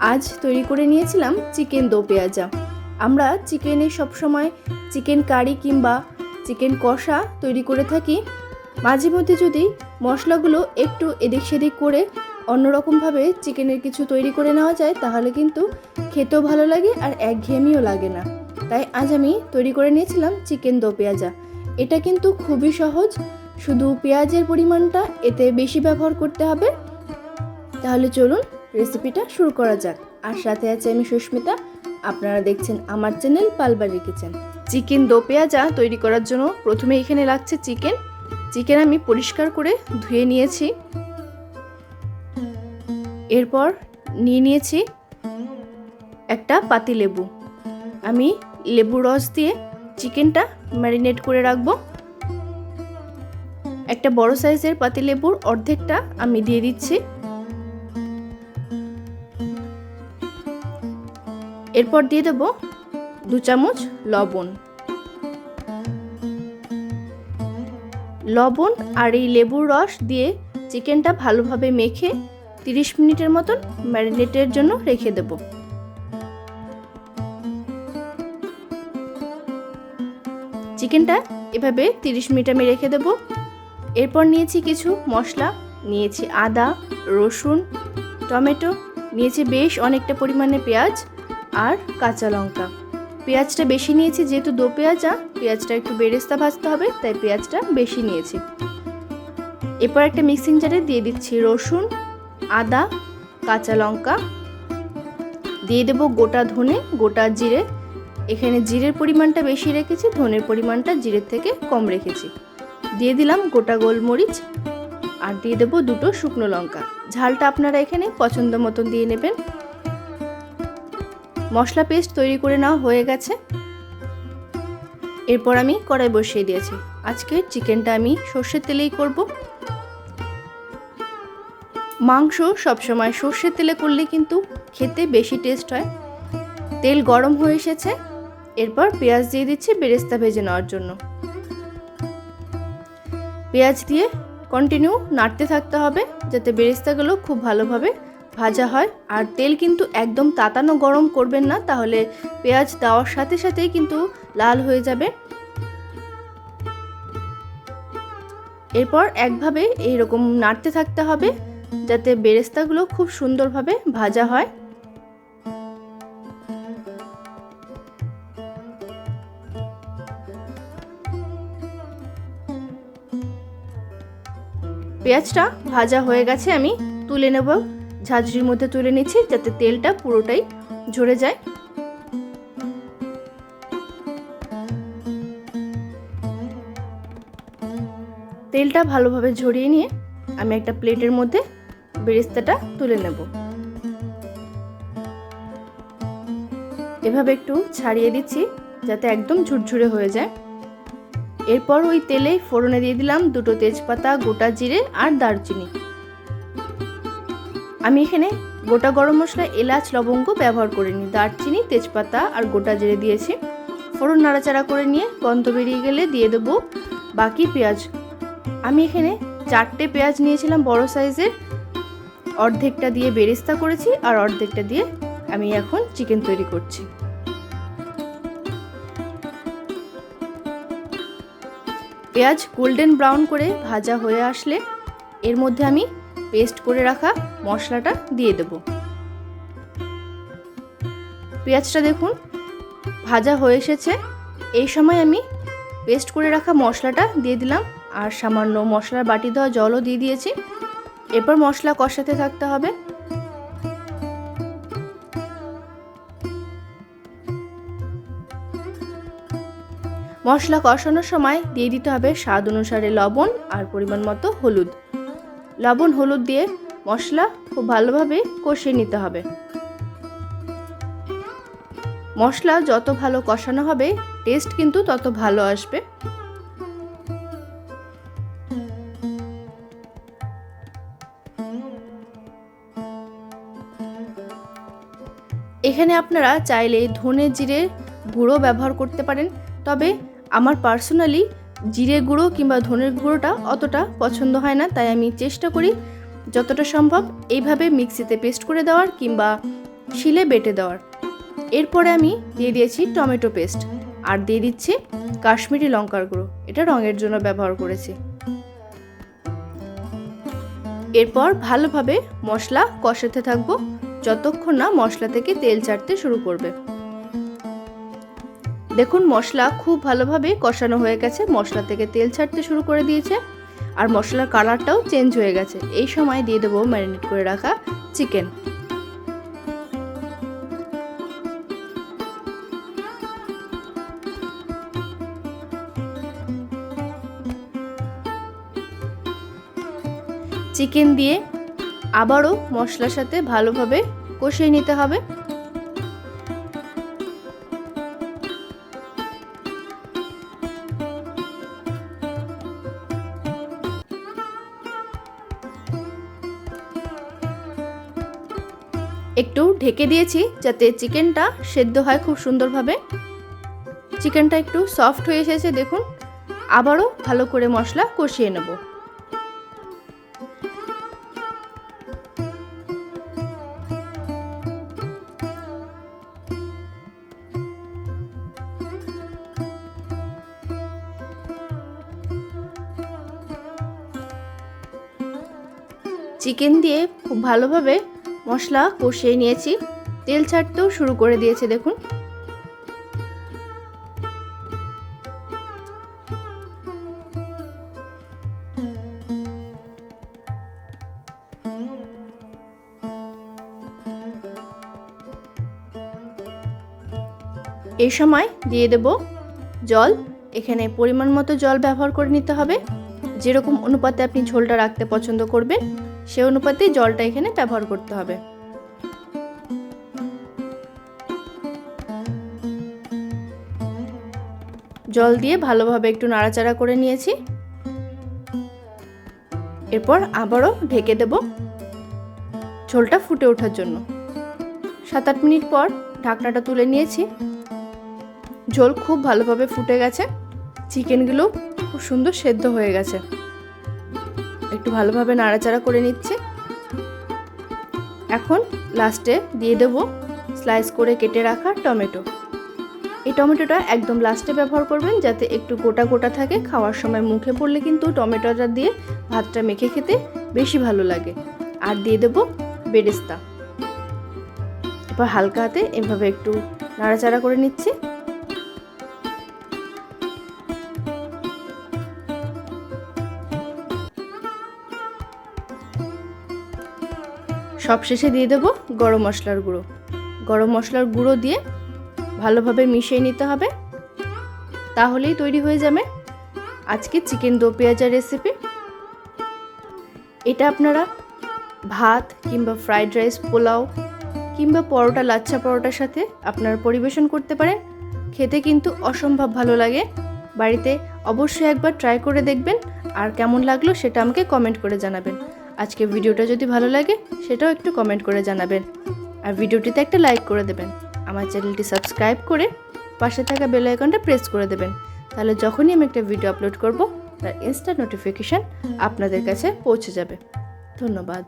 আজ তৈরি করে নিয়েছিলাম চিকেন দো পেঁয়াজা। আমরা চিকেনে সবসময় চিকেন কারি কিংবা চিকেন কষা তৈরি করে থাকি। মাঝে মধ্যে যদি মশলাগুলো একটু এদিক সেদিক করে অন্যরকমভাবে চিকেনের কিছু তৈরি করে নেওয়া যায়, তাহলে কিন্তু খেতেও ভালো লাগে আর একঘেয়েমিও লাগে না। তাই আজ আমি তৈরি করে নিয়েছিলাম চিকেন দো পেঁয়াজা। এটা কিন্তু খুবই সহজ, শুধু পেঁয়াজের পরিমাণটা এতে বেশি ব্যবহার করতে হবে। তাহলে চলুন রেসিপিটা শুরু করা যাক। আর সাথে আছে আমি সুস্মিতা। আপনারা দেখছেন আমার চ্যানেল পালবাড়ি কিচেন। চিকেন দো পেঁয়াজা তৈরি করার জন্য প্রথমে এখানে লাগছে চিকেন। চিকেন আমি পরিষ্কার করে ধুয়ে নিয়েছি। এরপর নিয়ে নিয়েছি একটা পাতি লেবু। আমি লেবু রস দিয়ে চিকেনটা ম্যারিনেট করে রাখব। একটা বড় সাইজের পাতি লেবুর অর্ধেকটা আমি দিয়ে দিচ্ছি। এরপর দিয়ে দেব দু চামচ লবণ। লবণ আর এই লেবুর রস দিয়ে চিকেনটা ভালোভাবে মেখে তিরিশ মিনিটের মতন ম্যারিনেটের জন্য রেখে দেব। চিকেনটা এভাবে তিরিশ মিনিট আমি রেখে দেব। এরপর নিয়েছি কিছু মশলা, নিয়েছি আদা, রসুন, টমেটো, নিয়েছি বেশ অনেকটা পরিমাণে পেঁয়াজ। আর কাঁচা লঙ্কা। পেঁয়াজটা বেশি নিয়েছি, যেহেতু দো পেঁয়াজা পেঁয়াজটা একটু বেরেস্তা ভাজতে হবে, তাই পেঁয়াজটা বেশি নিয়েছি। এরপর একটা মিক্সিং জারে দিয়ে দিচ্ছি রসুন, আদা, কাঁচা লঙ্কা। দিয়ে দেবো গোটা ধনে, গোটা জিরে। এখানে জিরের পরিমাণটা বেশি রেখেছি, ধনের পরিমাণটা জিরের থেকে কম রেখেছি। দিয়ে দিলাম গোটা গোলমরিচ, আর দিয়ে দেবো দুটো শুকনো লঙ্কা। ঝালটা আপনারা এখানে পছন্দ মতন দিয়ে নেবেন। মশলা পেস্ট তৈরি করে নেওয়া হয়ে গেছে। এরপর আমি কড়াই বসিয়ে দিয়েছি। আজকে চিকেনটা আমি সর্ষের তেলেই করব। মাংস সবসময় সর্ষের তেলে করলে কিন্তু খেতে বেশি টেস্ট হয়। তেল গরম হয়ে এসেছে। এরপর পেঁয়াজ দিয়ে দিচ্ছি বেরেস্তা ভেজে নেওয়ার জন্য। পেঁয়াজ দিয়ে কন্টিনিউ নাড়তে থাকতে হবে যাতে বেরেস্তাগুলো খুব ভালোভাবে ভাজা হয় আর তেল কিন্তু একদম তাতানো গরম করবেন না, তাহলে পেঁয়াজ দেওয়ার সাথে সাথেই কিন্তু লাল হয়ে যাবে। এরপর একভাবে এইরকম নাড়তে থাকতে হবে যাতে বেরেস্তাগুলো খুব সুন্দরভাবে ভাজা হয়। পেঁয়াজটা ভাজা হয়ে গেছে, আমি তুলে নেব। ঝাঁঝরির মধ্যে তুলে নিচ্ছি যাতে তেলটা পুরোটাই ঝরে যায়। তেলটা ভালোভাবে ঝরিয়ে নিয়ে আমি একটা প্লেটের মধ্যে বেরেস্তাটা তুলে নেব। এভাবে একটু ছাড়িয়ে দিচ্ছি যাতে একদম ঝুরঝুরে হয়ে যায়। এরপর ওই তেলে ফোড়নে দিয়ে দিলাম দুটো তেজপাতা, গোটা জিরে আর দারচিনি। আমি এখানে গোটা গরম মশলা, এলাচ, লবঙ্গ ব্যবহার করিনি। দারচিনি, তেজপাতা আর গোটা জিরে দিয়েছি। ফোড়ন নাড়াচাড়া করে নিয়ে গন্ধ বেরিয়ে গেলে দিয়ে দেবো বাকি পেঁয়াজ। আমি এখানে চারটে পেঁয়াজ নিয়েছিলাম বড় সাইজের। অর্ধেকটা দিয়ে বেরেস্তা করেছি আর অর্ধেকটা দিয়ে আমি এখন চিকেন তৈরি করছি। পেঁয়াজ গোল্ডেন ব্রাউন করে ভাজা হয়ে আসলে এর মধ্যে আমি পেস্ট করে রাখা মশলাটা দিয়ে দেব। পেঁয়াজটা দেখুন, ভাজা হয়ে এসেছে। এই সময় আমি পেস্ট করে রাখা মশলাটা দিয়ে দিলাম আর সামান্য মশলার বাটি দেওয়া জলও দিয়ে দিয়েছি। এরপর মশলা কষাতে থাকতে হবে। মশলা কষানোর সময় দিয়ে দিতে হবে স্বাদ অনুসারে লবণ আর পরিমাণ মতো হলুদ। লবণ, হলুদ দিয়ে মশলা খুব ভালোভাবে কষিয়ে নিতে হবে। মশলা যত ভালো কষানো হবে টেস্ট কিন্তু তত ভালো আসবে। এখানে আপনারা চাইলে ধনে জিরে গুঁড়ো ব্যবহার করতে পারেন, তবে আমার পার্সোনালি জিরে গুঁড়ো কিংবা ধনের গুঁড়োটা অতটা পছন্দ হয় না, তাই আমি চেষ্টা করি যতটা সম্ভব এইভাবে মিক্সিতে পেস্ট করে দেওয়ার কিংবা শিলে বেটে দেওয়ার। এরপরে আমি দিয়ে দিয়েছি টমেটো পেস্ট আর দিয়ে দিচ্ছি কাশ্মীরি লঙ্কার গুঁড়ো। এটা রঙের জন্য ব্যবহার করেছি। এরপর ভালোভাবে মশলা কষাতে থাকব, যতক্ষণ না মশলা থেকে তেল ছাড়তে শুরু করবে। দেখুন, মশলা খুব ভালোভাবে কষানো হয়ে গেছে। মশলা থেকে তেল ছাড়তে শুরু করে দিয়েছে। আর মশলার কালারটাও চেঞ্জ হয়ে গেছে। এই সময় দিয়ে দেবো ম্যারিনেট করে রাখা চিকেন। চিকেন দিয়ে আবারও মশলার সাথে ভালোভাবে কষিয়ে নিতে হবে। একটু ঢেকে দিয়েছি যাতে চিকেনটা সেদ্ধ হয় খুব সুন্দরভাবে। চিকেনটা একটু সফট হয়ে এসেছে, দেখুন। আবারও ভালো করে মশলা কষিয়ে নেব। চিকেন দিয়ে খুব ভালোভাবে মশলা কষিয়ে নিয়েছি। তেল ছাড়তেও শুরু করে দিয়েছে, দেখুন। এই সময় দিয়ে দেব জল। এখানে পরিমাণ মতো জল ব্যবহার করে নিতে হবে। যেরকম অনুপাতে আপনি ঝোলটা রাখতে পছন্দ করবেন। সে অনুপাতে জলটা এখানে ব্যবহার করতে হবে। জল দিয়ে ভালোভাবে একটু নাড়াচাড়া করে নিয়েছি। এরপর আবারও ঢেকে দেব ঝোলটা ফুটে ওঠার জন্য। সাত আট মিনিট পর ঢাকনাটা তুলে নিয়েছি। ঝোল খুব ভালোভাবে ফুটে গেছে। চিকেনগুলো খুব সুন্দর সেদ্ধ হয়ে গেছে। একটু ভালোভাবে নাড়াচাড়া করে নিচ্ছে। এখন লাস্টে দিয়ে দেব স্লাইস করে কেটে রাখা টমেটো। এই টমেটোটা একদম লাস্টে ব্যবহার করবেন যাতে একটু গোটা গোটা থাকে। খাওয়ার সময় মুখে পড়লে কিন্তু টমেটোটা দিয়ে ভাতটা মেখে খেতে বেশি ভালো লাগে। আর দিয়ে দেব বেরেস্তা। এবার হালকা হাতে এভাবে একটু নাড়াচাড়া করে নিচ্ছি। সবশেষে দিয়ে দেব গরম মশলার গুঁড়ো। গরম মশলার গুঁড়ো দিয়ে ভালোভাবে মিশিয়ে নিতে হবে। তাহলেই তৈরি হয়ে যাবে আজকে চিকেন দো পেঁয়াজা রেসিপি এটা আপনারা ভাত কিংবা ফ্রাইড রাইস পোলাও কিংবা পরোটা, লাচ্ছা পরোটার সাথে আপনারা পরিবেশন করতে পারেন। খেতে কিন্তু অসম্ভব ভালো লাগে। বাড়িতে অবশ্যই একবার ট্রাই করে দেখবেন। আর কেমন লাগল সেটা আমাকে কমেন্ট করে জানাবেন। আজকে ভিডিওটা যদি ভালো লাগে, সেটাও একটু কমেন্ট করে জানাবেন। আর ভিডিওটিতে একটা লাইক করে দেবেন। আমার চ্যানেলটি সাবস্ক্রাইব করে পাশে থাকা বেল আইকনটা প্রেস করে দেবেন। তাহলে যখনই আমি একটা ভিডিও আপলোড করব, তার ইনস্টা নোটিফিকেশান আপনাদের কাছে পৌঁছে যাবে। ধন্যবাদ।